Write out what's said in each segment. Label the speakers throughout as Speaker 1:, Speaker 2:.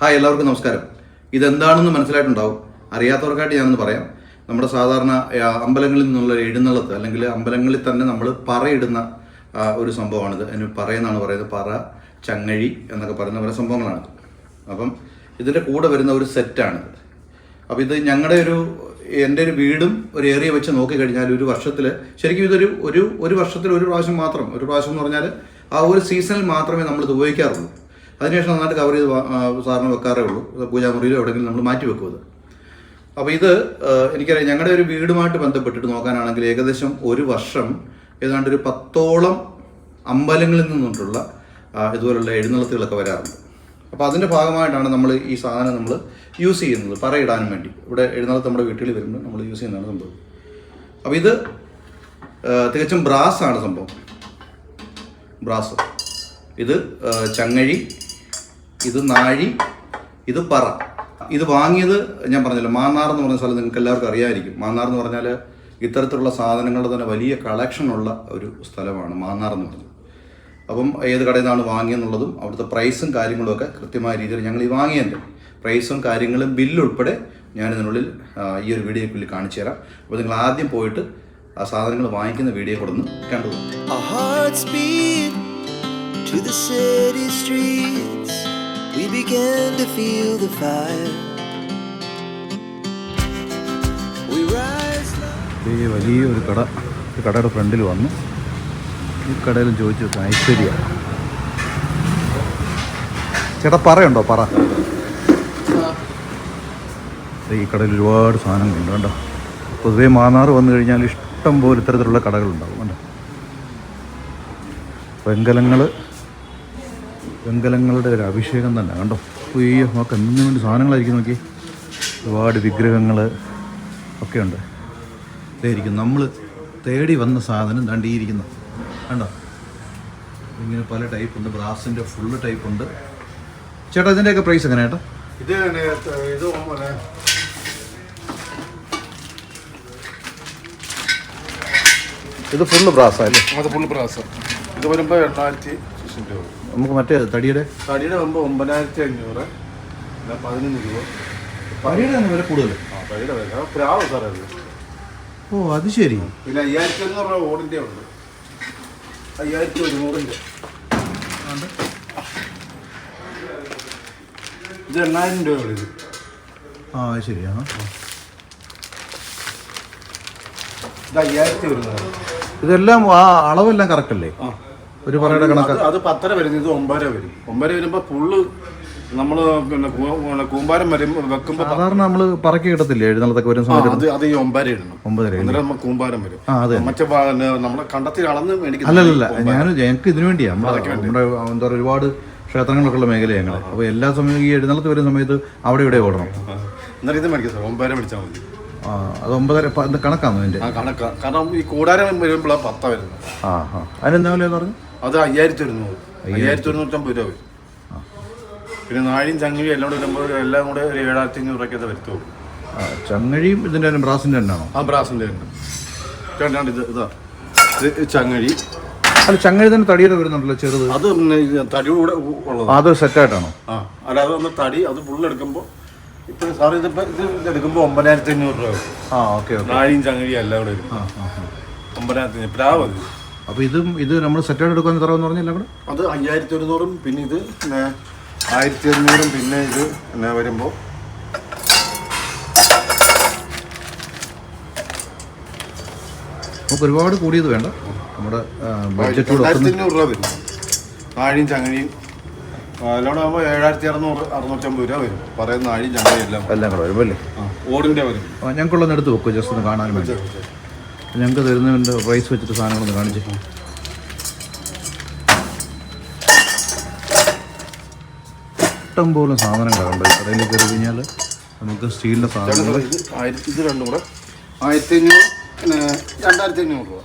Speaker 1: Hi എല്ലാവർക്കും നമസ്കാരം. ഇതെന്താണെന്ന് മനസ്സിലായിട്ടുണ്ടാവും? അറിയാത്തവർക്കായിട്ട് ഞാനൊന്ന് പറയാം. നമ്മുടെ സാധാരണ അമ്പലങ്ങളിൽ നിന്നുള്ള എഴുന്നള്ളത്ത് അല്ലെങ്കിൽ അമ്പലങ്ങളിൽ തന്നെ നമ്മൾ പറയിടുന്ന ഒരു സംഭവമാണിത്. അതിന് പറയുന്നതാണ് പറയുന്നത് പറ ചങ്ങഴി എന്നൊക്കെ പറയുന്ന പല സംഭവങ്ങളാണ് അപ്പം ഇതിന്റെ കൂടെ വരുന്ന ഒരു സെറ്റാണിത്. അപ്പോൾ ഇത് ഞങ്ങളുടെ ഒരു എന്റെ ഒരു വീടും ഒരു ഏറിയ വെച്ച് നോക്കിക്കഴിഞ്ഞാൽ ഒരു വർഷത്തിൽ ശരിക്കും ഇതൊരു ഒരു ഒരു വർഷത്തിൽ ഒരു പ്രാവശ്യം മാത്രം ഒരു പ്രാവശ്യം എന്ന് പറഞ്ഞാൽ ആ ഒരു സീസണിൽ മാത്രമേ നമ്മൾ ഇത് ഉപയോഗിക്കാറുള്ളൂ. അതിനുശേഷം നന്നായിട്ട് കവർ ചെയ്ത് സാറിന് വെക്കാറേ ഉള്ളൂ. പൂജാമുറിയിലോ എവിടെയെങ്കിലും നമ്മൾ മാറ്റി വെക്കും അത് അപ്പോൾ ഇത് എനിക്കറിയാം ഞങ്ങളുടെ ഒരു വീടുമായിട്ട് ബന്ധപ്പെട്ടിട്ട് നോക്കാനാണെങ്കിൽ ഏകദേശം ഒരു വർഷം ഏതാണ്ട് ഒരു പത്തോളം അമ്പലങ്ങളിൽ നിന്നിട്ടുള്ള ഇതുപോലുള്ള എഴുന്നള്ളത്തുകളൊക്കെ വരാറുണ്ട്. അപ്പോൾ അതിന്റെ ഭാഗമായിട്ടാണ് നമ്മൾ ഈ സാധനം നമ്മൾ യൂസ് ചെയ്യുന്നത് പറയിടാനും വേണ്ടി. ഇവിടെ എഴുന്നള്ളത്ത് നമ്മുടെ വീട്ടിൽ വരുമ്പോൾ നമ്മൾ യൂസ് ചെയ്യുന്നതാണ് സംഭവം. അപ്പോൾ ഇത് തികച്ചും ബ്രാസ് ആണ് സംഭവം. ബ്രാസ് ഇത് ചങ്ങഴി ഇത് നാഴി ഇത് പറ. ഇത് വാങ്ങിയത് ഞാൻ പറഞ്ഞല്ലോ മാന്നാർ എന്ന് പറഞ്ഞ സ്ഥലം നിങ്ങൾക്ക് എല്ലാവർക്കും അറിയാമായിരിക്കും മാന്നാർ എന്ന് പറഞ്ഞാൽ ഇത്തരത്തിലുള്ള സാധനങ്ങളുടെ തന്നെ വലിയ കളക്ഷൻ ഉള്ള ഒരു സ്ഥലമാണ് മാന്നാർ എന്ന് പറഞ്ഞത്. അപ്പം ഏത് കടയിൽ നിന്നാണ് വാങ്ങിയെന്നുള്ളതും അവിടുത്തെ പ്രൈസും കാര്യങ്ങളും ഒക്കെ കൃത്യമായ രീതിയിൽ ഞങ്ങൾ ഈ വാങ്ങിയതിന്റെ പ്രൈസും കാര്യങ്ങളും ബില്ലുൾപ്പെടെ ഞാൻ ഇതിനുള്ളിൽ ഈ ഒരു വീഡിയോക്കുള്ളിൽ കാണിച്ചു തരാം. അപ്പോൾ നിങ്ങൾ ആദ്യം പോയിട്ട് ആ സാധനങ്ങൾ വാങ്ങിക്കുന്ന വീഡിയോ കൂടെ ഒന്ന് കണ്ടു
Speaker 2: We began to feel the fire. We rise
Speaker 1: ഈ വലിയൊരു കട. കടയുടെ ഫ്രണ്ടിൽ വന്നു. ഈ കടയിലും ചോദിച്ചു ഐശ്വര്യ. ചേട്ടാ പറയുണ്ടോ? പറ. ഈ കടയിൽ ഒരുപാട് സാധനങ്ങളുണ്ട് കണ്ടോ? പൊതുവേ മാന്നാർ വന്നു കഴിഞ്ഞാൽ ഇഷ്ടം പോലെ ഇത്തരത്തിലുള്ള കടകളുണ്ടാവും കണ്ടോ? വെങ്കലങ്ങൾ വെങ്കലങ്ങളുടെ ഒരു അഭിഷേകം തന്നെ കണ്ടോ? അയ്യോ നോക്ക് എന്തിനു വേണ്ടി സാധനങ്ങളായിരിക്കും നോക്കി. ഒരുപാട് വിഗ്രഹങ്ങൾ ഒക്കെ ഉണ്ട്. ഇതായിരിക്കും നമ്മൾ തേടി വന്ന സാധനം ദാണ്ട് കണ്ടോ? ഇങ്ങനെ പല ടൈപ്പ് ഉണ്ട്. ബ്രാസിന്റെ ഫുള്ള് ടൈപ്പ് ഉണ്ട്. ചേട്ടാ ഇതിന്റെയൊക്കെ പ്രൈസ് എങ്ങനെ ചേട്ടാ?
Speaker 3: ഇത് ഇത്
Speaker 1: ഇത് ഫുള്ള് ബ്രാസ് അല്ലേ
Speaker 3: അത് ഫുൾ പ്രാസം ഇത് വരുമ്പോൾ എണ്ണായിരത്തി ശിശും രൂപ.
Speaker 1: നമുക്ക് മറ്റേ തടിയുടെ?
Speaker 3: തടിയുടെ വരുമ്പോൾ ഒമ്പതിനായിരത്തി അഞ്ഞൂറ് പിന്നെ പതിനൊന്ന് രൂപ.
Speaker 1: തടിയുടെ വില കൂടുതൽ
Speaker 3: ആ തടിയുടെ വില. അത് പ്രാവ് സാറേ അത്.
Speaker 1: ഓ അത് ശരി.
Speaker 3: പിന്നെ അയ്യായിരത്തി അഞ്ഞൂറ് രൂപ ഓടിന്റെ ഉണ്ട്. അയ്യായിരത്തി ഒരുന്നൂറിന്റെ ഇത് എണ്ണായിരം രൂപ ഇത്.
Speaker 1: ആ അത് ശരി ആ.
Speaker 3: ഇത് അയ്യായിരത്തി ഒരുന്നൂറ്.
Speaker 1: ഇതെല്ലാം ആ അളവെല്ലാം കറക്റ്റ് അല്ലേ?
Speaker 3: ആ.
Speaker 1: ഒരു പറയുടെ കണക്ക്.
Speaker 3: അത് പത്തര വരുന്നത് ഇത് ഒമ്പതര വരും. ഒമ്പതര വരുമ്പോൾ ഫുള്ള് നമ്മൾ പിന്നെ കൂമ്പാരം വരും വെക്കുമ്പോൾ
Speaker 1: സാധാരണ നമ്മൾ പറക്കി കിട്ടത്തില്ലേ എഴുന്നള്ളത്തൊക്കെ
Speaker 3: വരും
Speaker 1: സമയത്ത്?
Speaker 3: അത് ഈ ഒമ്പതര ഇടണം.
Speaker 1: ഒമ്പതര?
Speaker 3: അന്നേരം നമുക്ക് കൂമ്പാരം വരും.
Speaker 1: ആ അതെ.
Speaker 3: മറ്റേ നമ്മളെ കണ്ടത്തിൽ അളന്ന് മേടിക്കും
Speaker 1: അല്ലല്ല ഞാൻ എനിക്ക് ഇതിനു വേണ്ടിയാ. നമ്മുടെ എന്താ പറയുക ഒരുപാട് ക്ഷേത്രങ്ങളൊക്കെ ഉള്ള മേഖല ഞങ്ങൾ അപ്പോൾ എല്ലാ സമയവും ഈ എഴുന്നള്ളത്ത് വരുന്ന സമയത്ത് അവിടെ ഇവിടെ ഓടണം.
Speaker 3: എന്നാലും ഇത് മേടിക്കാം സാർ. ഒമ്പതര മേടിച്ചാൽ മതി.
Speaker 1: അത് ഒമ്പതര കണക്കാണോ
Speaker 3: എന്റെ കാരണം ഈ കൂടാരം വരുമ്പോഴാണ് പത്ത വരുന്നത്.
Speaker 1: ആ ആ. അതിനെന്താ വില പറഞ്ഞു?
Speaker 3: അത് അയ്യായിരത്തി ഒരുന്നൂറ് അയ്യായിരത്തി ഒരുന്നൂറ്റമ്പത് രൂപ വരും. പിന്നെ നാഴിയും ചങ്ങഴിയും എല്ലാം കൂടെ വരുമ്പോൾ എല്ലാം കൂടെ ഒരു ഏഴായിരത്തി അഞ്ഞൂറ് രൂപയ്ക്കത് വരുത്തുള്ളൂ.
Speaker 1: ചങ്ങഴിയും ഇതിന്റെ തന്നെ ബ്രാസിന്റെ എണ്ണാണോ
Speaker 3: ആ ബ്രാസിന്റെ ഉണ്ട് ചേട്ടാണ്ട് ഇത് ഇതാ. ഇത് ചങ്ങഴി.
Speaker 1: അല്ല ചങ്ങഴി തന്നെ തടിയുടെ വരുന്നുണ്ടല്ലോ ചെറുത്.
Speaker 3: അത് തടി കൂടെ തടിയൂടെ ഉള്ളത്.
Speaker 1: അതൊരു സെറ്റായിട്ടാണോ
Speaker 3: ആ അല്ല അത് തടി അത് ഫുള്ള് എടുക്കുമ്പോൾ ഇപ്പം സാർ ഇതിപ്പോൾ ഇത് എടുക്കുമ്പോ ഒമ്പതിനായിരത്തി അഞ്ഞൂറ് രൂപ
Speaker 1: ആ ഓക്കെ ഓക്കെ.
Speaker 3: നാഴിയും ചങ്ങഴിയും എല്ലാം കൂടെ വരും. ഒമ്പതിനായിരത്തി അഞ്ഞൂറ്. പ്രാവ് മതി.
Speaker 1: അപ്പോൾ ഇതും ഇത് നമ്മൾ സെറ്റായിട്ട് എടുക്കാൻ എത്ര എന്ന് പറഞ്ഞാൽ കൂടെ
Speaker 3: അത് അയ്യായിരത്തി ഒരുന്നൂറും പിന്നെ ഇത് പിന്നെ ആയിരത്തി അഞ്ഞൂറും പിന്നെ ഇത് പിന്നെ വരുമ്പോൾ
Speaker 1: നമുക്ക് ഒരുപാട് കൂടിയത് വേണ്ട. നമ്മുടെ ബഡ്ജറ്റോട്
Speaker 3: രണ്ടായിരത്തി അഞ്ഞൂറ് രൂപ വരും. നാഴിയും ചങ്ങഴിയും ആകുമ്പോൾ ഏഴായിരത്തി അറുന്നൂറ് അറുന്നൂറ്റമ്പത് രൂപ വരും. പറയുന്ന നാഴിയും ചങ്ങഴിയും എല്ലാം.
Speaker 1: എല്ലാം കൂടെ അല്ലേ?
Speaker 3: ഓടിന്റെ വരും.
Speaker 1: ആ, ഞങ്ങൾക്കുള്ളൊന്ന് എടുത്ത് വെക്കും ജസ്റ്റ് ഒന്ന് കാണാൻ വേണ്ടി. ഞങ്ങൾക്ക് തരുന്നതിന്റെ പ്രൈസ് വെച്ചിട്ട് സാധനങ്ങളൊന്ന് കാണിച്ചു. ഇഷ്ടം പോലെ സാധനം ഈ കടയിൽ കയറി കഴിഞ്ഞാൽ നമുക്ക് സ്റ്റീലിന്റെ സാധനങ്ങൾ
Speaker 3: ആയിരത്തി ഇത് രണ്ടും കൂടെ. ആയിരത്തി അഞ്ഞൂറ് രണ്ടായിരത്തി അഞ്ഞൂറ് രൂപ.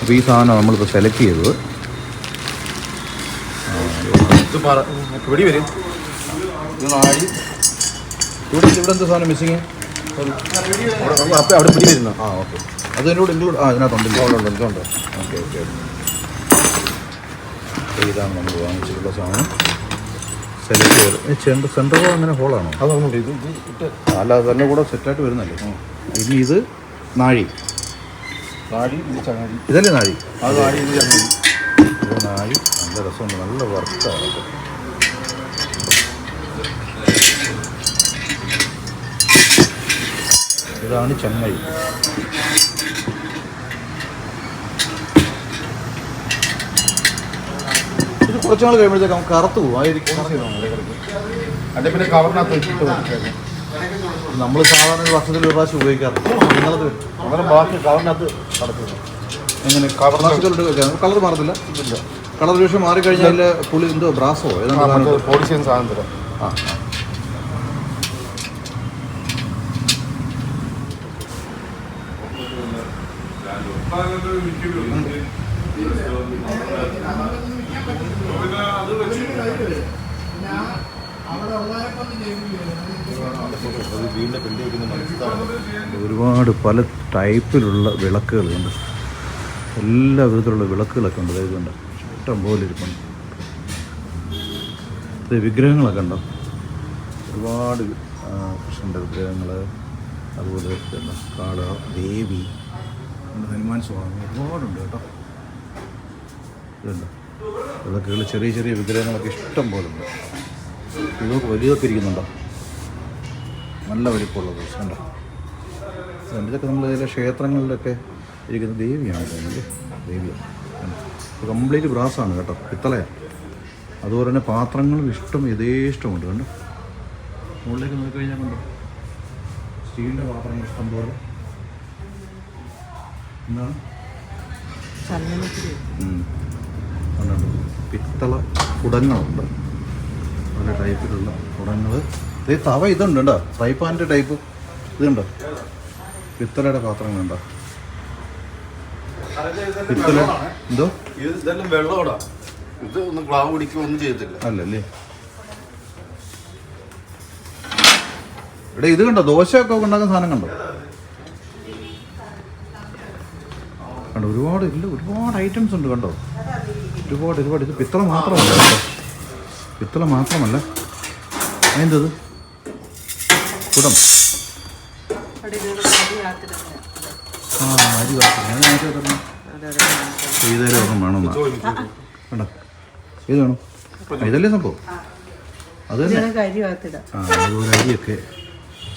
Speaker 1: അപ്പോൾ ഈ സാധനം നമ്മളിപ്പോൾ സെലക്ട് ചെയ്തത്
Speaker 3: ഇത് പറ പിടി വരും. ഇത് നാഴി
Speaker 1: ഇവിടെ ഇവിടെ എന്ത് സാധനം മിസ്സിങ്
Speaker 3: അവിടെ അവിടെ പിടി വരുന്ന.
Speaker 1: ആ ഓക്കെ. അത് എന്നോട് ഇൻക്ലൂഡ് ആ ഇതിനകത്തുണ്ടല്ലോ
Speaker 3: ഉണ്ട് ഇതുണ്ട്
Speaker 1: ഓക്കെ ഓക്കെ. ഇതാണ് നമ്മൾ വാങ്ങിച്ചിട്ടുള്ള സാധനം. സെലക്ട് സെന്റർ അങ്ങനെ ഹോളാണോ
Speaker 3: അതൊന്നുണ്ട് ഇത് ഇത്
Speaker 1: അല്ല അതന്നെ കൂടെ സെറ്റായിട്ട് വരുന്നല്ലേ? ഇനി ഇത് നാഴി.
Speaker 3: നാഴി ഇത് ചങ്ങാടി
Speaker 1: ഇതല്ലേ നാഴി?
Speaker 3: അത് നാടി ഇത് ചങ്ങാടി
Speaker 1: ഇത് നാഴി. നല്ല രസമുണ്ട്. നല്ല വർക്കാണ് ഇതാണ് ചെമ്മൈ. ഇത് കുറച്ച് നാൾ കഴിയുമ്പോഴത്തേക്ക് കറുത്തു പോകും ആയിരിക്കും.
Speaker 3: അതിന്റെ പിന്നെ കവറിനകത്ത് വെച്ചിട്ട്.
Speaker 1: നമ്മൾ സാധാരണ വർഷത്തിൽ ഒരു പ്രാവശ്യം ഉപയോഗിക്കാറുണ്ട്. നിങ്ങളത്
Speaker 3: അങ്ങനെ ബാക്കി കവറിനകത്ത് കടക്കുന്നു
Speaker 1: എങ്ങനെ? കളർ മാറത്തില്ല? കളർ പക്ഷേ മാറിക്കഴിഞ്ഞാൽ പുളി എന്തോ ബ്രാസോ പോളിഷ്യൻ സാധനം-
Speaker 3: പോളിഷ് ചെയ്യുന്ന സാധനം തരാം
Speaker 1: ആ. ഒരുപാട് പല ടൈപ്പിലുള്ള വിളക്കുകളുണ്ട്. എല്ലാ വിധത്തിലുള്ള വിളക്കുകളൊക്കെ ഉണ്ട്. അതായത് ഇതുണ്ട് ഇഷ്ടം പോലെ ഇരിപ്പുണ്ട്. ഇത് വിഗ്രഹങ്ങളൊക്കെ ഉണ്ടോ? ഒരുപാട് കൃഷ്ണന്റെ വിഗ്രഹങ്ങൾ അതുപോലെ എന്താ കാള ദേവി ഹനുമാൻ സ്വാമി ഒരുപാടുണ്ട് കേട്ടോ. ഇതുണ്ട്. വിളക്കുകൾ ചെറിയ ചെറിയ വിഗ്രഹങ്ങളൊക്കെ ഇഷ്ടം പോലെ ഉണ്ട്. ഇതൊക്കെ വലിയതൊക്കെ ഇരിക്കുന്നുണ്ടോ? നല്ല വലിപ്പമുള്ള അതുകൊണ്ട് ഇതൊക്കെ നമ്മൾ ചില ക്ഷേത്രങ്ങളിലൊക്കെ ഇരിക്കുന്ന ദേവിയാണ് തോന്നുന്നത്? ദേവിയാണ് കംപ്ലീറ്റ് ബ്രാസാണ് കേട്ടോ പിത്തളയാണ് അതുപോലെ തന്നെ പാത്രങ്ങളും ഇഷ്ടം യഥേഷ്ടമുണ്ട് കണ്ടോ? മുകളിലേക്ക് നോക്കിക്കഴിഞ്ഞാൽ കണ്ടോ? സ്റ്റീലിന്റെ പാത്രങ്ങൾ ഇഷ്ടം പോലെ. എന്താണ്? പിത്തള കുടങ്ങളുണ്ട്. പല ടൈപ്പിലുള്ള കുടങ്ങൾ ഇത് തവ ഇതുണ്ട് കേട്ടോ ഫ്രൈ പാനിന്റെ ടൈപ്പ്. ഇതുണ്ടോ? പിത്തളയുടെ പാത്രങ്ങളുണ്ടോ? പിത്തള എന്തോ?
Speaker 3: ഇത് ഇതെല്ലാം വെള്ളമോടാ ഇത് ഒന്ന് ക്ലാവ് പിടിക്കുക ഒന്നും ചെയ്തില്ല
Speaker 1: അല്ലല്ലേ? ഇവിടെ ഇത് കണ്ടോ? ദോശയൊക്കെ ഉണ്ടാക്കുന്ന സാധനം കണ്ടോ? കണ്ടോ? ഒരുപാട് ഇല്ല ഒരുപാട് ഐറ്റംസ് ഉണ്ട് കണ്ടോ? ഒരുപാട് ഒരുപാട്. ഇത് പിത്തള മാത്രമല്ല കേട്ടോ. പിത്തള മാത്രമല്ല. അതിന്റെത് കുടം. ആ അരി വാർത്ത ഞാൻ നേരത്തെ ഒരെണ്ണം വേണമെന്നാ കണ്ടോ? ഇത് വേണം. ഇതല്ലേ സംഭവം? അത് ആ അതുപോലെ അരിയൊക്കെ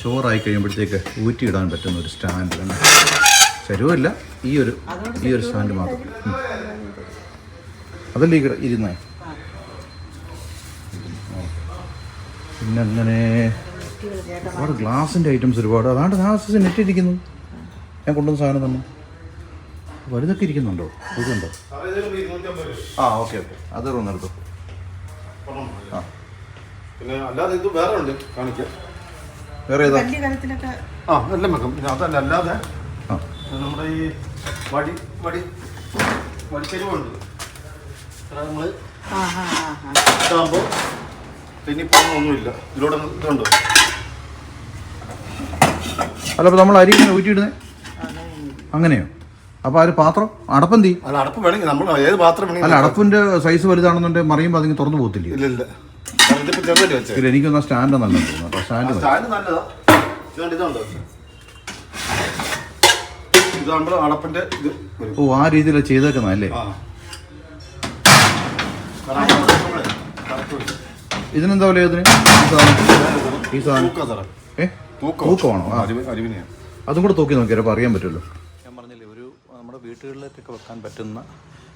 Speaker 1: ചോറായി കഴിയുമ്പോഴത്തേക്ക് ഊറ്റിയിടാൻ പറ്റുന്ന ഒരു സ്റ്റാൻഡ് തന്നെ ചരുവല്ല ഈ ഒരു ഈ ഒരു സ്റ്റാൻഡ് മാത്രം. അതല്ലേ ഈ ഇരുന്നേ? പിന്നെ അങ്ങനെ ഒരുപാട് ഗ്ലാസിന്റെ ഐറ്റംസ് ഒരുപാട്. അതാണ്ട് ഗ്ലാസ് നെറ്റിരിക്കുന്നു ഞാൻ കൊണ്ടുവന്ന സാധനം തന്നെ. വലുതൊക്കെ ഇരിക്കുന്നുണ്ടോ? ഇതുണ്ടോ ആ ഓക്കെ ഓക്കെ. അത് റൂം ആ.
Speaker 3: പിന്നെ അല്ലാതെ ഇത് വേറെ ഉണ്ട് കാണിക്കാം.
Speaker 1: വേറെ ഏതാ?
Speaker 3: ആ എല്ലാം വെക്കാം. പിന്നെ അതല്ല അല്ലാതെ നമ്മുടെ ഈ വടി വടി വടിച്ചരിവുണ്ട്. നമ്മൾ ഇതാകുമ്പോൾ പിന്നെ ഒന്നുമില്ല. ഇതിലൂടെ ഇതുണ്ട്?
Speaker 1: അല്ല അപ്പോൾ നമ്മൾ അരി ഇങ്ങനെ ഊറ്റിയിടുന്നേ? അങ്ങനെയോ? അപ്പോൾ ആ ഒരു പാത്രം അടപ്പം
Speaker 3: അല്ല അടപ്പ് വേണമെങ്കിൽ നമ്മൾ ഏത് പാത്രം
Speaker 1: അല്ല അടപ്പിന്റെ സൈസ് വലുതാണെന്നുണ്ടെങ്കിൽ മറിയുമ്പോൾ അതിങ്ങനെ തുറന്നു പോകത്തില്ലേ.
Speaker 3: ഇല്ല ഇല്ല. കാരണം ഇതിപ്പോ ചെറുതായിട്ട് വെച്ചേ.
Speaker 1: എനിക്കൊന്ന് സ്റ്റാൻഡ് നല്ലത് തോന്നുന്നു. കേട്ടോ സ്റ്റാൻഡ് മതി.
Speaker 3: സ്റ്റാൻഡ് നല്ലതാ. ഇതുകൊണ്ട് ഇതുണ്ട് ഇത് നമ്മുടെ അടപ്പിന്റെ ഇത് വരും.
Speaker 1: ഓ ആ
Speaker 3: ആ. കാരണം നമ്മളെ കറക്റ്റ് വരും.
Speaker 1: ഇതിനെന്താ വില ഇതിന്? ഈ സാധനം? ഈ സാധനം?
Speaker 3: തൂക്കം സാറേ.
Speaker 1: ഏ?
Speaker 3: തൂക്കം.
Speaker 1: തൂക്കമാണോ? ആ.
Speaker 3: അരിവ്
Speaker 1: അതും കൂടെ തൂക്കി നോക്കിയാൽ അപ്പോൾ അറിയാൻ പറ്റുമല്ലോ ഞാൻ പറഞ്ഞില്ലേ ഒരു നമ്മുടെ വീട്ടുകളിലേക്കൊക്കെ വെക്കാൻ പറ്റുന്ന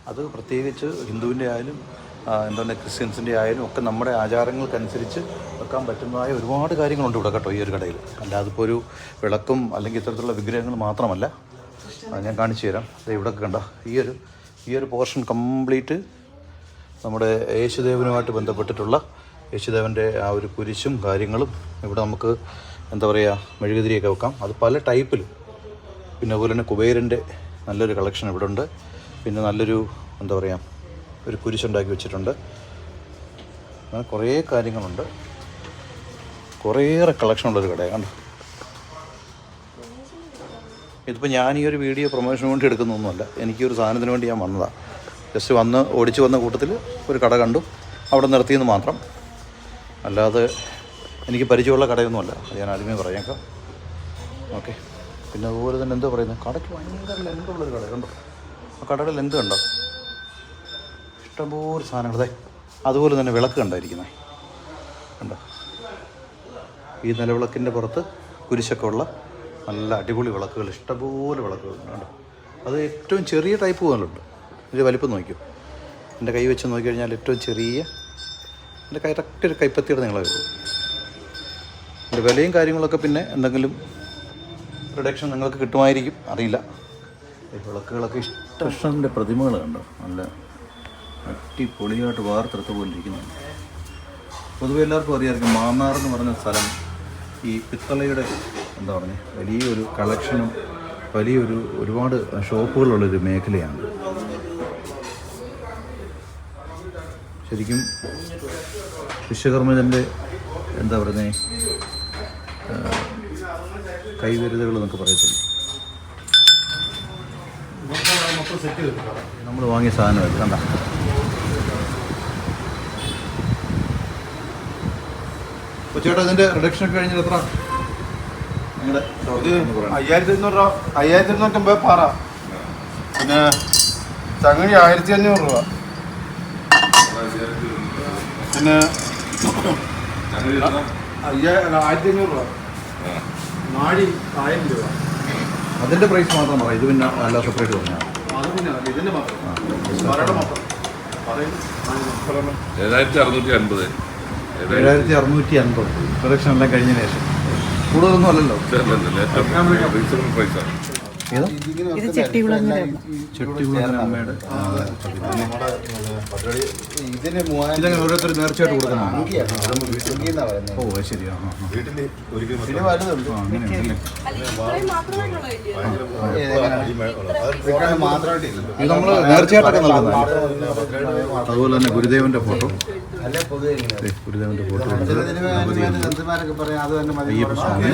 Speaker 1: അത് പ്രത്യേകിച്ച് ഹിന്ദുവിന്റെ ആയാലും എന്താ എന്താണ് ക്രിസ്ത്യൻസിന്റെ ആയാലും ഒക്കെ നമ്മുടെ ആചാരങ്ങൾക്കനുസരിച്ച് വെക്കാൻ പറ്റുന്നതായ ഒരുപാട് കാര്യങ്ങളുണ്ട് ഇവിടെ കേട്ടോ ഈ ഒരു കടയിൽ. അല്ലാതെ ഇപ്പോൾ ഒരു വിളക്കും അല്ലെങ്കിൽ ഇത്തരത്തിലുള്ള വിഗ്രഹങ്ങൾ മാത്രമല്ല. ഞാൻ കാണിച്ചു തരാം. ദേ ഇവിടെ കണ്ട? ഈ ഒരു ഈ ഒരു പോർഷൻ കംപ്ലീറ്റ് നമ്മുടെ യേശുദേവനുമായിട്ട് ബന്ധപ്പെട്ടിട്ടുള്ള യേശുദേവന്റെ ആ ഒരു കുരിശും കാര്യങ്ങളും ഇവിടെ നമുക്ക് എന്താ പറയുക മെഴുകുതിരിയൊക്കെ വെക്കാം. അത് പല ടൈപ്പിൽ പിന്നെ അതുപോലെ തന്നെ കുബേരന്റെ നല്ലൊരു കളക്ഷൻ ഇവിടെ ഉണ്ട് പിന്നെ നല്ലൊരു എന്താ പറയുക ഒരു കുരിശുണ്ടാക്കി വെച്ചിട്ടുണ്ട്. അങ്ങനെ കുറേ കാര്യങ്ങളുണ്ട്. കുറേയേറെ കളക്ഷൻ ഉള്ളൊരു കടയാണ് കണ്ടോ? ഇതിപ്പോൾ ഞാൻ ഈ ഒരു വീഡിയോ പ്രൊമോഷന് വേണ്ടി എടുക്കുന്നൊന്നുമല്ല. എനിക്കൊരു സാധനത്തിന് വേണ്ടി ഞാൻ വന്നതാണ് ജസ്റ്റ് വന്ന് ഓടിച്ചു വന്ന കൂട്ടത്തിൽ ഒരു കട കണ്ടു. അവിടെ നിർത്തിയെന്ന് മാത്രം. അല്ലാതെ എനിക്ക് പരിചയമുള്ള കടയൊന്നുമല്ല. അത് ഞാൻ ആദ്യമേ പറഞ്ഞേക്കാം ഓക്കെ. പിന്നെ അതുപോലെ തന്നെ എന്താ പറയുന്നത്? കടയ്ക്ക് ഭയങ്കര ലെന്തുള്ളൊരു കട കണ്ടോ? ആ കടയുടെ ലെങ്ത് കണ്ടോ? ഇഷ്ടംപോലെ സാധനങ്ങൾ. ദേ അതുപോലെ തന്നെ വിളക്ക് കണ്ടായിരിക്കുന്നത് കണ്ടോ? ഈ നിലവിളക്കിന്റെ പുറത്ത് കുരിശൊക്കെ ഉള്ള നല്ല അടിപൊളി വിളക്കുകൾ ഇഷ്ടംപോലെ വിളക്കുകൾ കണ്ടോ? അത് ഏറ്റവും ചെറിയ ടൈപ്പ് പോലുണ്ട്. ഇത് വലിപ്പം നോക്കിയോ? എന്റെ കൈ വെച്ച് നോക്കി കഴിഞ്ഞാൽ ഏറ്റവും ചെറിയ എന്റെ കറക്റ്റ് ഒരു കൈപ്പത്തിയുടെ നിങ്ങളെ കിട്ടും എന്റെ വിലയും കാര്യങ്ങളൊക്കെ പിന്നെ എന്തെങ്കിലും റിഡക്ഷൻ നിങ്ങൾക്ക് കിട്ടുമായിരിക്കും. അറിയില്ല. ഈ വിളക്കുകളൊക്കെ ഇഷ്ടം. കൃഷ്ണന്റെ പ്രതിമകൾ കണ്ടോ? നല്ല അടിപൊളിയായിട്ട് വാർത്തെടുത്ത് പോലിരിക്കുന്നുണ്ട് പൊതുവെ എല്ലാവർക്കും അറിയാമായിരിക്കും മാന്നാർ എന്ന് പറഞ്ഞ സ്ഥലം ഈ പിത്തളയുടെ എന്താ പറഞ്ഞത് വലിയൊരു കളക്ഷനും വലിയൊരു ഒരുപാട് ഷോപ്പുകളുള്ളൊരു മേഖലയാണ്. ശരിക്കും വിശ്വകർമ്മജന്റെ എന്താ പറയുന്നത് കൈവരുതകൾ എന്നൊക്കെ പറയത്തില്ല? നമ്മൾ വാങ്ങിയ സാധനമല്ല കണ്ട. ചേട്ടാ ഇതിന്റെ റിഡക്ഷൻ ഒക്കെ കഴിഞ്ഞാൽ എത്ര? നിങ്ങളുടെ
Speaker 3: അയ്യായിരത്തി ഇരുന്നൂറ് രൂപ അയ്യായിരത്തി ഇരുന്നൂറ്റമ്പത് പാറ. പിന്നെ ചങ്ങഴി ആയിരത്തി അഞ്ഞൂറ് രൂപ. പിന്നെ അയ്യായിരത്തി ആയിരത്തി അഞ്ഞൂറ് രൂപ. നാടി ആയിരം രൂപ.
Speaker 1: അതിന്റെ പ്രൈസ് മാത്രം പറയാം ഇത് പിന്നെ അല്ല സെപ്പറേറ്റ് പറഞ്ഞാൽ
Speaker 3: അത് പിന്നെ ഇതിന്റെ മാത്രം. മാത്രം
Speaker 4: ഏഴായിരത്തി അറുന്നൂറ്റി അൻപത്
Speaker 1: ഏഴായിരത്തി അറുന്നൂറ്റി അൻപത് റിഡക്ഷൻ എല്ലാം കഴിഞ്ഞ ശേഷം. കൂടുതലൊന്നും അല്ലല്ലോ.
Speaker 4: റീസണബിൾ പ്രൈസാണ്
Speaker 5: ഇത്
Speaker 1: ചെട്ടികുളങ്ങര അമ്മയുടെ.
Speaker 3: ഇതിന് മൂവായിരം
Speaker 1: ഇതങ്ങനെ ഓരോരുത്തർ നേർച്ചയായിട്ട് കൊടുക്കണം. ഓ
Speaker 3: ശരിയാണ്
Speaker 1: ഇത് നമ്മൾ നേർച്ചയായിട്ടൊക്കെ നൽകുന്നത് അതുപോലെ തന്നെ ഗുരുദേവന്റെ ഫോട്ടോ. ഗുരുദേവന്റെ ഫോട്ടോ
Speaker 3: എന്തുമാരൊക്കെ പറയാം അത് തന്നെ മതി
Speaker 1: അയ്യപ്പ സ്വാമി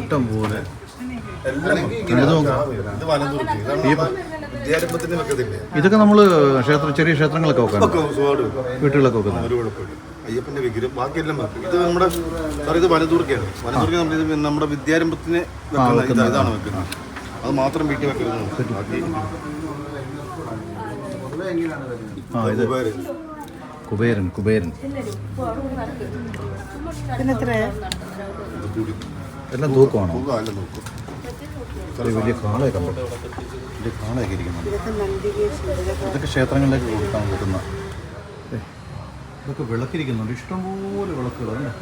Speaker 1: ഇഷ്ടം പോലെ ഇതൊക്കെ നമ്മൾ ക്ഷേത്ര ചെറിയ ക്ഷേത്രങ്ങളൊക്കെ വെക്കാം
Speaker 3: വീട്ടുകളൊക്കെ വെക്കും.
Speaker 1: വെക്കുന്നത്
Speaker 3: അയ്യപ്പന്റെ വിഗ്രഹം ബാക്കിയെല്ലാം വെക്കും ഇത് നമ്മുടെ സാറേ ഇത് വനദൂർക്കയാണ് വനദൂർക്ക നമ്മൾ നമ്മുടെ വിദ്യാരംഭത്തിന് വെക്കുന്ന ഇതാ- ഇതാണ് വെക്കുന്നത്. അത് മാത്രം വീട്ടിൽ വെക്കരുത്. ബാക്കി
Speaker 1: ആ ഇത്
Speaker 3: ഉപകാരം.
Speaker 1: കുബേരൻ കുബേരൻ. എല്ലാം തൂക്കമാണോ
Speaker 3: തൂക്കം.
Speaker 1: വലിയ കാളയൊക്കെ ഉണ്ട് വലിയ കാളയൊക്കെ ഇരിക്കുന്നുണ്ട്.
Speaker 5: ഇതൊക്കെ
Speaker 1: ക്ഷേത്രങ്ങളിലേക്ക് കൊടുക്കാൻ കൊടുക്കുന്ന ഇതൊക്കെ വിളക്കിരിക്കുന്നുണ്ട്. ഇഷ്ടംപോലെ വിളക്കുകളല്ലേ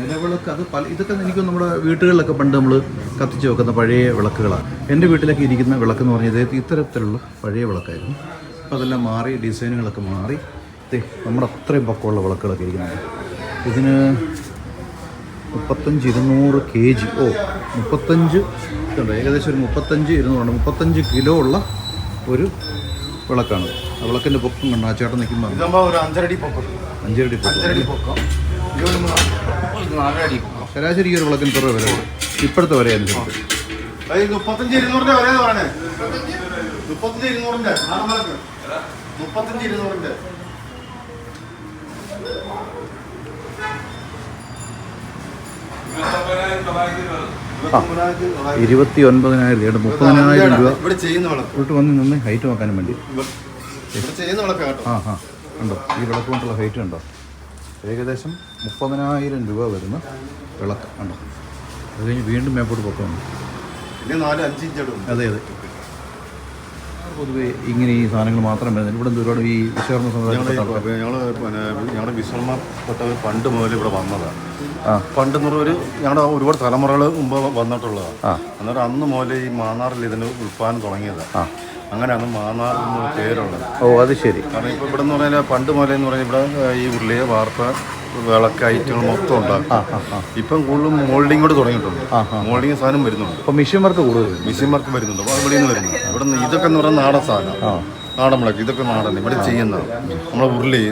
Speaker 1: നിലവിളക്ക് അത് പല ഇതൊക്കെ എനിക്ക് നമ്മുടെ വീട്ടുകളിലൊക്കെ പണ്ട് നമ്മൾ കത്തിച്ച് വെക്കുന്ന പഴയ വിളക്കുകളാണ്. എന്റെ വീട്ടിലൊക്കെ ഇരിക്കുന്ന വിളക്കെന്ന് പറഞ്ഞാൽ ഇതേ ഇത്തരത്തിലുള്ള പഴയ വിളക്കായിരുന്നു. അപ്പോൾ അതെല്ലാം മാറി ഡിസൈനുകളൊക്കെ മാറി. നമ്മുടെ അത്രയും പക്കമുള്ള വിളക്കുകളൊക്കെ ഇരിക്കുന്നുണ്ട്. ഇതിന് മുപ്പത്തഞ്ച് ഇരുന്നൂറ് കെ ജി ഓ മുപ്പത്തഞ്ച് ഉണ്ട് ഏകദേശം ഒരു മുപ്പത്തഞ്ച് ഇരുന്നൂറുണ്ട് മുപ്പത്തഞ്ച് കിലോ ഉള്ള ഒരു വിളക്കാണ്. ആ വിളക്കിന്റെ പൊക്കം കണ്ട? ആ ചേട്ടൻ നിൽക്കുമ്പോൾ
Speaker 3: ഒരു അഞ്ചരടി പൊക്കം.
Speaker 1: അഞ്ചരടി പൊക്കം.
Speaker 3: അഞ്ചരടി പൊക്കം. നാലരടി
Speaker 1: ശരാശരി ഈ ഒരു വിളക്കിന് വില വരും ഇപ്പോഴത്തെ വരെ അനുസരിച്ച്.
Speaker 3: മുപ്പത്തഞ്ച് ഇരുന്നൂറിന്റെ വരെ മുപ്പത്തഞ്ച് ഇരുന്നൂറിന്റെ മുപ്പത്തഞ്ച് ഇരുന്നൂറിന്റെ.
Speaker 1: ഇരുപത്തി ഒൻപതിനായിരം രൂപ മുപ്പതിനായിരം രൂപ.
Speaker 3: ഇവിടെ ചെയ്യുന്ന വിളക്ക്.
Speaker 1: ഇങ്ങോട്ട് വന്ന് നിന്ന് ഹൈറ്റ് നോക്കാനും വേണ്ടി.
Speaker 3: ഇവിടെ ചെയ്യുന്ന വിളക്ക്
Speaker 1: ആ ആ ഉണ്ടോ? ഈ വിളക്ക് കൊണ്ടുള്ള ഹൈറ്റ് ഉണ്ടോ? ഏകദേശം മുപ്പതിനായിരം രൂപ വരുന്ന വിളക്ക് ഉണ്ടോ? അത് കഴിഞ്ഞ് വീണ്ടും മേപ്പോട്ട് പൊക്കമുണ്ട്. അതെ അതെ. പൊതുവേ ഇങ്ങനെ ഈ സാധനങ്ങൾ മാത്രം വരുന്നത്. ഇവിടെ ഒരുപാട് ഈ വിശ്വകർമ്മ സമുദായം
Speaker 3: ഞങ്ങൾ പിന്നെ ഞങ്ങളുടെ വിശ്രമപ്പെട്ടവർ പണ്ട് മുതൽ ഇവിടെ വന്നതാണ് പണ്ട് എന്ന് ഒരു ഞങ്ങളുടെ ഒരുപാട് തലമുറകൾ മുമ്പ് വന്നിട്ടുള്ളതാണ്. അന്നേരം അന്ന് മുതൽ ഈ മാന്നാറിൽ ഇതിന് ഉൽപ്പാദനം തുടങ്ങിയതാണ്. അങ്ങനെയാണ് മാന്നാർ പേരുള്ളത്.
Speaker 1: ഓ അത് ശരി.
Speaker 3: കാരണം ഇപ്പോൾ ഇവിടെ എന്ന് പറഞ്ഞാൽ പണ്ട് മുതലെന്ന് പറഞ്ഞാൽ ഇവിടെ ഈ ഉരുളിയെ വാർത്ത വിളക്ക് ഐറ്റങ്ങൾ മൊത്തം ഉണ്ടാക്കും. ഇപ്പം കൂടുതലും മോൾഡിംഗ് കൂടെ തുടങ്ങിയിട്ടുണ്ട്. മോൾഡിംഗ് സാധനം വരുന്നുണ്ട്.
Speaker 1: അപ്പോൾ വർക്ക് കൂടുതൽ
Speaker 3: മിഷ്യന്മാർക്ക് വരുന്നുണ്ട്. അപ്പോൾ ഇവിടെ നിന്ന് വരുന്നുണ്ട്. ഇവിടെ നിന്ന് ഇതൊക്കെ എന്ന് പറഞ്ഞാൽ നാടൻ സാധനം. നാടൻ വിളക്ക്. ഇതൊക്കെ നാടൻ. ഇവിടെ ചെയ്യുന്നതാണ് നമ്മളെ ഉരുളി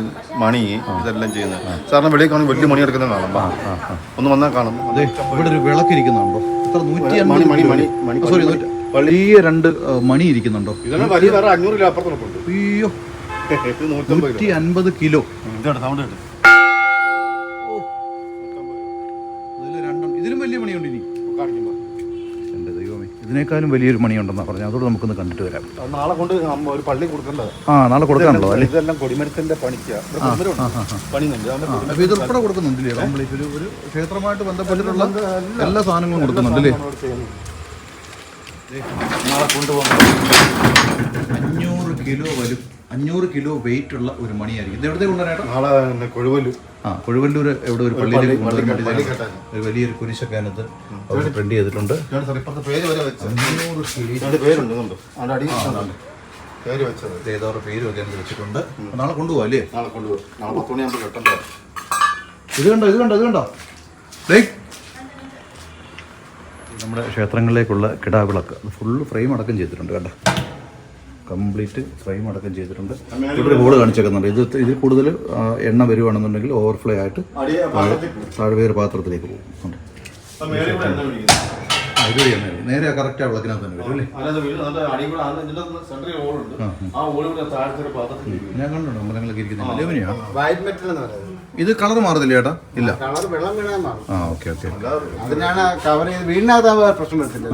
Speaker 3: മണി ഇതെല്ലാം ചെയ്യുന്നത് സാറിന് വെളിയിൽ കാണും വലിയ മണി എടുക്കുന്ന കാണാം. ഒന്ന് വന്നാൽ കാണും.
Speaker 1: അതെ ഇവിടെ ഒരു വിളക്ക് ഇരിക്കുന്നുണ്ടോ? എത്ര? നൂറ്റി
Speaker 3: മണി, മണി, മണി, മണി.
Speaker 1: സോറി വലിയ രണ്ട് മണി ഇരിക്കുന്നുണ്ടോ? അയ്യോ. നൂറ്റി അൻപത് കിലോ.
Speaker 3: ഇതാണ് സൗണ്ട് കേട്ടോ
Speaker 1: ഇതിനേക്കാളും വലിയൊരു മണിയുണ്ടെന്നാണ് പറഞ്ഞത്. അതോടെ നമുക്കൊന്ന് കണ്ടിട്ട് വരാം.
Speaker 3: നാളെ കൊണ്ട് ഒരു പള്ളി കൊടുക്കേണ്ടത്.
Speaker 1: ആ നാളെ കൊടുക്കാനുള്ളത് അല്ലേ?
Speaker 3: ഇതെല്ലാം കൊടിമരത്തിന്റെ പണിക്കാ.
Speaker 1: ഇത് കൊടുക്കുന്നുണ്ടല്ലേ? കംപ്ലീറ്റ് ഒരു ഒരു ക്ഷേത്രമായിട്ട് ബന്ധപ്പെട്ടിട്ടുള്ള എല്ലാ സാധനങ്ങളും കൊടുക്കുന്നുണ്ടല്ലേ.
Speaker 3: നാളെ കൊണ്ടുപോകാം.
Speaker 1: അഞ്ഞൂറ് കിലോ വരും. അഞ്ഞൂറ് കിലോ വെയിറ്റ് ഉള്ള ഒരു മണിയായിരിക്കും. ഇത് എവിടത്തെ കൊണ്ടുവരാട്ടോ
Speaker 3: നാളെ പിന്നെ കൊഴുവൽ
Speaker 1: ആ കൊഴുവല്ലൂർ എവിടെ ഒരു പള്ളിയിലേക്ക് കൊണ്ടുവരാൻ. ഒരു വലിയൊരു കുരിശൊക്കെ അതിനകത്ത് അവർ പ്രിന്റ് ചെയ്തിട്ടുണ്ട്. വെച്ചിട്ടുണ്ട്. നാളെ കൊണ്ടുപോകാം അല്ലേ? ഇത് കണ്ടോ ഇത് കണ്ടോ ഇത് കണ്ടോ. നമ്മുടെ ക്ഷേത്രങ്ങളിലേക്കുള്ള കിടാവിളക്ക്. ഫുള്ള് ഫ്രെയിം അടക്കം ചെയ്തിട്ടുണ്ട് കണ്ടോ? കംപ്ലീറ്റ് ഫ്രെയിം അടക്കം ചെയ്തിട്ടുണ്ട്. ഇവിടെ ബോർഡ് കാണിച്ചേക്കുന്നുണ്ട്. ഇത് ഇതിൽ കൂടുതൽ എണ്ണ വരുവാണെന്നുണ്ടെങ്കിൽ ഓവർഫ്ലോ ആയിട്ട്
Speaker 3: താഴെ
Speaker 1: വേറെ പാത്രത്തിലേക്ക് പോകും.
Speaker 3: എണ്ണ
Speaker 1: നേരെ കറക്റ്റ് ആ വിളക്കിനകത്ത് തന്നെ വരും അല്ലേ? ഞാൻ കണ്ടുണ്ട് അമ്പലങ്ങളൊക്കെ ഇരിക്കുന്നത് അലുമിനിയാ.
Speaker 6: വൈറ്റ് മെറ്റൽ എന്ന് പറയുന്നത്.
Speaker 1: ഇത് കളർ മാറുന്നില്ല ചേട്ടാ? ഇല്ല. ആ ഓക്കെ ഓക്കെ
Speaker 6: അതിനാണ് കവർ ചെയ്ത് വീടിനകത്ത് പ്രശ്നം വരത്തില്ല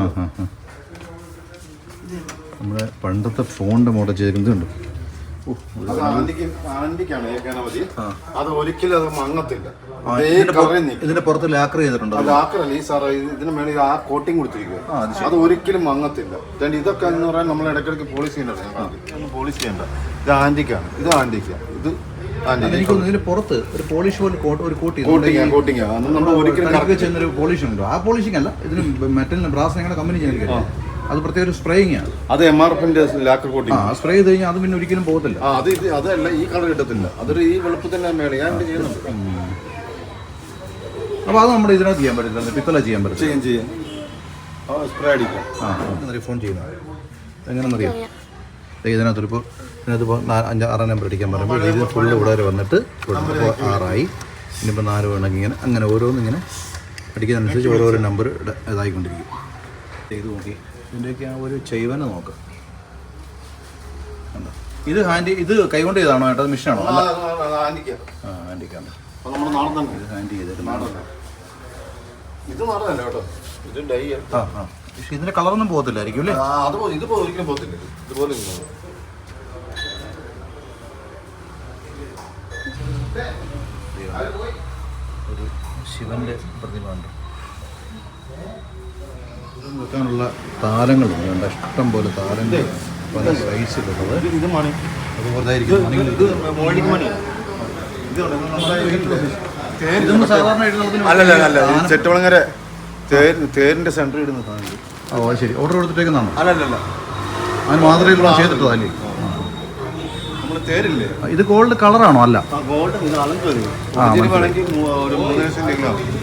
Speaker 1: നമ്മുടെ പണ്ടത്തെ ഫോണിന്റെ മോഡൽ ചെയ്തിട്ടുണ്ട്
Speaker 3: അത് ആന്റിക്ക് ആന്റിക്കാണ് ഏക്കാന അത് ഒരിക്കലും അത് മങ്ങത്തില്ല.
Speaker 1: ഇതിന്റെ പുറത്ത് ലാക്കർ ചെയ്തിട്ടുണ്ടോ?
Speaker 3: അത് ആക്കറല്ല ഈ സാറേ ഇത് ഇതിന് മേളിൽ ആ കോട്ടിങ് കൊടുത്തിരിക്കുക അത് ഒരിക്കലും മങ്ങത്തില്ല. രണ്ട് ഇതൊക്കെ എന്ന് പറയാൻ നമ്മൾ ഇടയ്ക്കിടയ്ക്ക് പോളിസി ചെയ്യണ്ട പോളിഷ് ചെയ്യണ്ട ഇത് ആന്റിക്കാണ്. ഇത് ആന്റിക്ക. ഇത്
Speaker 1: ഇതിന്റെ പുറത്ത് ഒരു പോളിഷ് പോലെ ഒരു കോട്ട്
Speaker 3: കോട്ടിങ് കോട്ടിങ് നമ്മൾ ഒരിക്കലും
Speaker 1: ചെന്നൊരു പോളിഷ് ഉണ്ടോ? ആ പോളിഷിംഗ് അല്ല. ഇതിന് മെറ്റലിന് ബ്രാസ് ഞങ്ങളുടെ കമ്പനി ചെയ്യുന്നില്ല അത് പ്രത്യേക ഒരു സ്പ്രേയിങ് ആണ്.
Speaker 3: അത് എം ആർ എഫിന്റെ ലാക്കർ
Speaker 1: ആ സ്പ്രേ ചെയ്ത് കഴിഞ്ഞാൽ അത് പിന്നെ ഒരിക്കലും പോകത്തില്ല.
Speaker 3: ആ അത് ഇത് അതല്ല ഈ കളർ കിട്ടത്തില്ല. അതൊരു ഈ വെളുപ്പ് തന്നെ ഞാൻ ചെയ്യുന്നുണ്ട്.
Speaker 1: അപ്പോൾ അത് നമ്മുടെ ഇതിനകത്ത് ചെയ്യാൻ പറ്റില്ല പിത്തല ചെയ്യാൻ പറ്റില്ല
Speaker 3: ചെയ്യും ചെയ്യും. സ്പ്രേ അടിക്കാം.
Speaker 1: ആ ഫോൺ ചെയ്യുന്നത് എങ്ങനെയെന്നറിയാം ദേ ഇതിനകത്തൊരിപ്പോൾ ഇതിനകത്തിപ്പോൾ അഞ്ച് ആറാം നമ്പർ അടിക്കാൻ പറയുമ്പോൾ ഇത് ഫുള്ള് ഇവിടെ വരെ വന്നിട്ട് ഇപ്പോൾ ആറായി. ഇനിയിപ്പോൾ നാല് വേണമെങ്കിൽ ഇങ്ങനെ അങ്ങനെ ഓരോന്നിങ്ങനെ അടിക്കുന്നതനുസരിച്ച് ഓരോരോ നമ്പർ ഇതായിക്കൊണ്ടിരിക്കും. ചെയ്ത് നോക്കി. ഇതിന്റെയൊക്കെ ആ ഒരു ചെയ്വന നോക്കാം? ഇത് ഹാൻഡി ഇത് കൈകൊണ്ട് ചെയ്താണോ ഏട്ടാ? മിഷനാണോ? ആ ഹാൻഡിക്കാണ്.
Speaker 3: നാടൻ തന്നെ.
Speaker 1: ഇത് ഹാൻഡ് ചെയ്തിട്ട്
Speaker 3: നാടല്ല ഇത് നാടനല്ല കേട്ടോ. ഇത് ഡൈ
Speaker 1: ആ ആ. പക്ഷേ ഇതിന്റെ കളറൊന്നും പോകത്തില്ലായിരിക്കും അല്ലേ?
Speaker 3: അത് ഇതിപ്പോ ഒരിക്കലും പോകത്തില്ല. ഇതുപോലെ.
Speaker 1: ഒരു ശിവന്റെ പ്രതിമ ഉണ്ട് വെക്കാനുള്ള താരങ്ങളുണ്ട്. കണ്ട? ഇഷ്ടം പോലെ താരങ്ങൾ പല സൈസിലുള്ളത് അതുപോലെ ഇതൊന്നും സാധാരണ
Speaker 3: അല്ലല്ല അല്ല തേരിന്റെ സെന്റർ ഇടുന്ന സാധനം.
Speaker 1: ഓ ശരി. ഓർഡർ കൊടുത്തിട്ടേക്കുന്നതാണോ?
Speaker 3: അല്ലല്ലല്ല
Speaker 1: അതിന് മാതൃകയിലുള്ള ചെയ്തിട്ടതല്ലേ
Speaker 3: നമ്മൾ തേരില്ലേ
Speaker 1: ഇത് ഗോൾഡ് കളറാണോ അല്ല.
Speaker 3: ഗോൾഡ്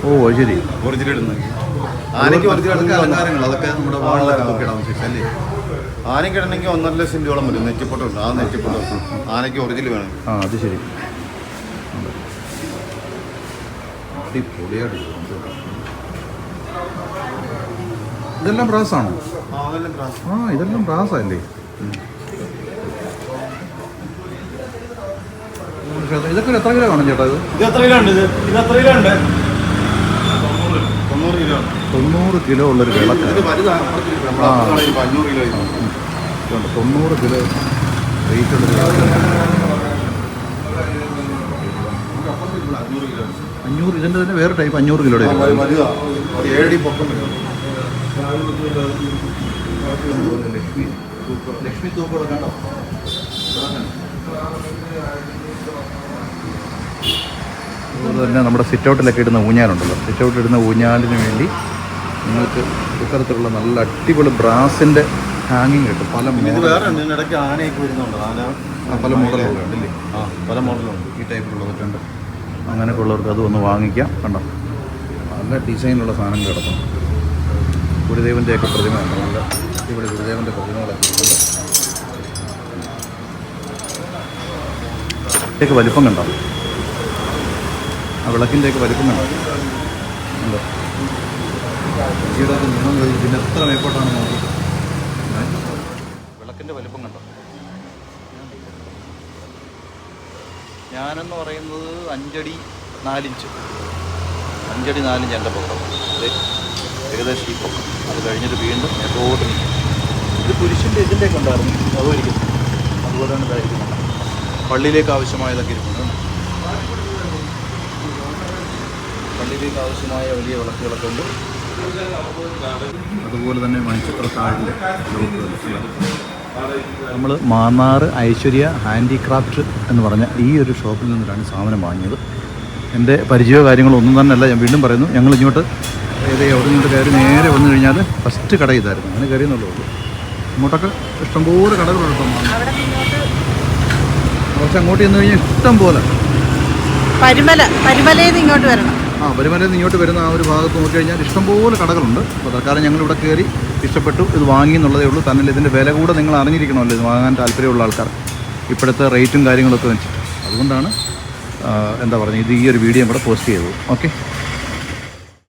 Speaker 1: ഓ ശരി.
Speaker 3: ഒറിജിനൽ ഇടുന്നെങ്കിൽ ആനയ്ക്ക് ഇടുന്നെങ്കിൽ
Speaker 1: അലങ്കാരങ്ങൾ അതൊക്കെ നമ്മുടെ വാളിലൊക്കെ ശരി അല്ലേ?
Speaker 3: ആനയ്ക്ക് ഇടണമെങ്കിൽ ഒന്നര ലക്ഷം രൂപയോളം വരും. നെറ്റിപ്പൊട്ടുണ്ട്. ആ നെറ്റിപ്പൊട്ടം ആനയ്ക്ക് ഒറിജിനൽ വേണം.
Speaker 1: ആ അത് ശരി. അടിപൊളിയായിട്ട്. ഇതെല്ലാം ബ്രാസാണോ
Speaker 3: ആ
Speaker 1: ഇതെല്ലാം ബ്രാസല്ലേ ഇതൊക്കെ എത്ര കിലോ കാണും ചേട്ടാ ഇത്?
Speaker 3: ഇത് എത്ര കിലോ ഉണ്ട് ഇത്? ഇത് എത്ര കിലോ ഉണ്ട്? തൊണ്ണൂറ് കിലോ ഉണ്ട്
Speaker 1: തൊണ്ണൂറ് കിലോ ഉള്ളൊരു വിളക്ക്
Speaker 3: കിലോ.
Speaker 1: തൊണ്ണൂറ് കിലോ വെയിറ്റ് ഉള്ളൊരു
Speaker 3: അഞ്ഞൂറ് കിലോ
Speaker 1: ഇതിന്റെ തന്നെ വേറെ ടൈപ്പ് അഞ്ഞൂറ് കിലോയുടെ
Speaker 3: വരും.
Speaker 1: ലക്ഷ്മി ലക്ഷ്മി തൂക്കോടെ അതുപോലെ തന്നെ നമ്മുടെ സിറ്റ് ഔട്ടിലൊക്കെ ഇടുന്ന ഊഞ്ഞാലുണ്ടല്ലോ. സിറ്റ് ഔട്ടിൽ ഇടുന്ന ഊഞ്ഞാലിന് വേണ്ടി നിങ്ങൾക്ക് ഇത്തരത്തിലുള്ള നല്ല അടിപൊളി ബ്രാസിന്റെ ഹാങ്ങിങ് കിട്ടും. പല
Speaker 3: ആനയൊക്കെ വരുന്നുണ്ട്. ആന
Speaker 1: പല മോഡലുകളുണ്ട്
Speaker 3: ആ പല മോഡലുണ്ട്.
Speaker 1: ഈ ടൈപ്പിലുള്ളതൊക്കെ ഉണ്ട്. അങ്ങനെയൊക്കെ ഉള്ളവർക്ക് അത് ഒന്ന് വാങ്ങിക്കാം. കണ്ടോ? നല്ല ഡിസൈനുള്ള സാധനം കിടക്കും ഗുരുദേവന്റെ ഒക്കെ പ്രതിമ നല്ല ഇവിടെ ഗുരുദേവന്റെ പ്രതിമകളൊക്കെ വലിപ്പം കണ്ടോ? ആ വിളക്കിന്റെയൊക്കെ വലിപ്പം കണ്ടോ? ഈടൊക്കെ നീളം കഴിഞ്ഞ് എത്ര മേപ്പോട്ടാണ് നോക്കി വിളക്കിന്റെ വലിപ്പം കണ്ടോ? ഞാനെന്ന് പറയുന്നത് അഞ്ചടി നാലിഞ്ച്. അഞ്ചടി നാലിഞ്ച് എന്റെ പൊക്കം ഏകദേശം ഈ പൊക്കം. അത് കഴിഞ്ഞിട്ട് വീണ്ടും എപ്പോട്ട് നിൽക്കും. ഇത് പുരുഷന്റെ ഇതിന്റെയൊക്കെ ഉണ്ടായിരുന്നു. അതുമായിരിക്കും തന്നെ ഇതായിരിക്കുന്നത് പള്ളിയിലേക്ക് ആവശ്യമായതൊക്കെ ഇരിക്കുന്നത് പള്ളിയിലേക്ക് ആവശ്യമായ വലിയ വിളക്കുകളൊക്കെ ഉണ്ട്. അതുപോലെ തന്നെ മണിച്ചിത്രത്താഴിന്റെ നമ്മൾ മാന്നാർ ഐശ്വര്യ ഹാൻഡിക്രാഫ്റ്റ് എന്ന് പറഞ്ഞ ഈ ഒരു ഷോപ്പിൽ നിന്നിട്ടാണ് സാധനം വാങ്ങിയത്. എന്റെ പരിചയമോ കാര്യങ്ങളോ ഒന്നും തന്നെ അല്ല ഞാൻ വീണ്ടും പറയുന്നു. ഞങ്ങൾ ഇങ്ങോട്ട് ഏത് അവിടെ ഇങ്ങോട്ട് കയറി നേരെ വന്നു കഴിഞ്ഞാൽ ഫസ്റ്റ് കട ഇതായിരുന്നു. അങ്ങനെ കയറി എന്നുള്ളൂ ഇങ്ങോട്ടൊക്കെ ഇഷ്ടംപോലെ കടകളുണ്ട് പക്ഷെ കുറച്ച് അങ്ങോട്ട് ചെന്ന് കഴിഞ്ഞാൽ ഇഷ്ടം പോലെ.
Speaker 5: പരിമല പരിമലയിൽ നിന്ന് ഇങ്ങോട്ട് വരണം.
Speaker 1: ആ വരുമാനം നിന്ന് ഇങ്ങോട്ട് വരുന്ന ആ ഒരു ഭാഗത്ത് നോക്കിക്കഴിഞ്ഞാൽ ഇഷ്ടംപോലെ കടകളുണ്ട്. അപ്പോൾ തൽക്കാലം ഞങ്ങൾ ഇവിടെ കയറി ഇഷ്ടപ്പെട്ടു. ഇത് വാങ്ങി എന്നുള്ളതേ ഉള്ളൂ. തന്നെ ഇതിന്റെ വില കൂടെ നിങ്ങൾ അറിഞ്ഞിരിക്കണമല്ലോ. ഇത് വാങ്ങാൻ താല്പര്യമുള്ള ആൾക്കാർ. ഇപ്പോഴത്തെ റേറ്റും കാര്യങ്ങളൊക്കെ വെച്ചിട്ട്. അതുകൊണ്ടാണ് എന്താ പറയുക ഇത് ഈ ഒരു വീഡിയോ ഇവിടെ പോസ്റ്റ് ചെയ്തത്. ഓക്കെ?